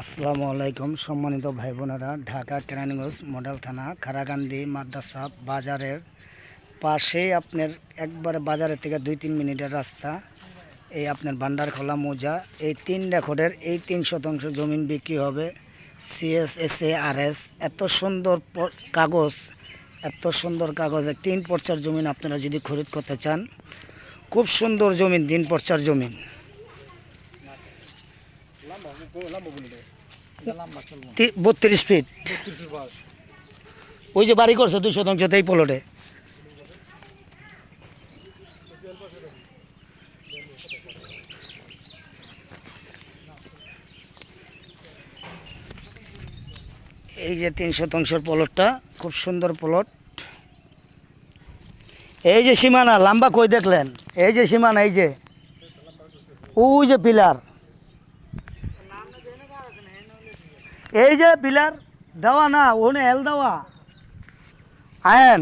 আসসালামু আলাইকুম সম্মানিত ভাই বোনেরা ঢাকা কেরানীগঞ্জ মডেল থানা খারাকান্দি মাদ্রাসা বাজারের পাশেই আপনার একবারে বাজারের থেকে দুই তিন মিনিটের রাস্তা। এই আপনার ভান্ডারখোলা মোজা, এই তিন রেকর্ডের এই তিন শতাংশ জমিন বিক্রি হবে CS S A R S এত সুন্দর কাগজ, এত সুন্দর কাগজে তিন পর্চার জমিন আপনারা যদি খরিদ করতে চান, খুব সুন্দর জমিন, তিন পর্চার জমিন। বত্রিশ ফিট ওই যে বাড়ি করছে দুই শতাংশতে এই প্লটে এই যে তিন শতাংশের পলটটা খুব সুন্দর পলট এই যে সীমানা, লম্বা কই দেখলেন? এই যে সীমানা, এই যে। ওই যে পিলার। এই যে পিলার দেওয়া না ওনে এল দেওয়া। আয়েন।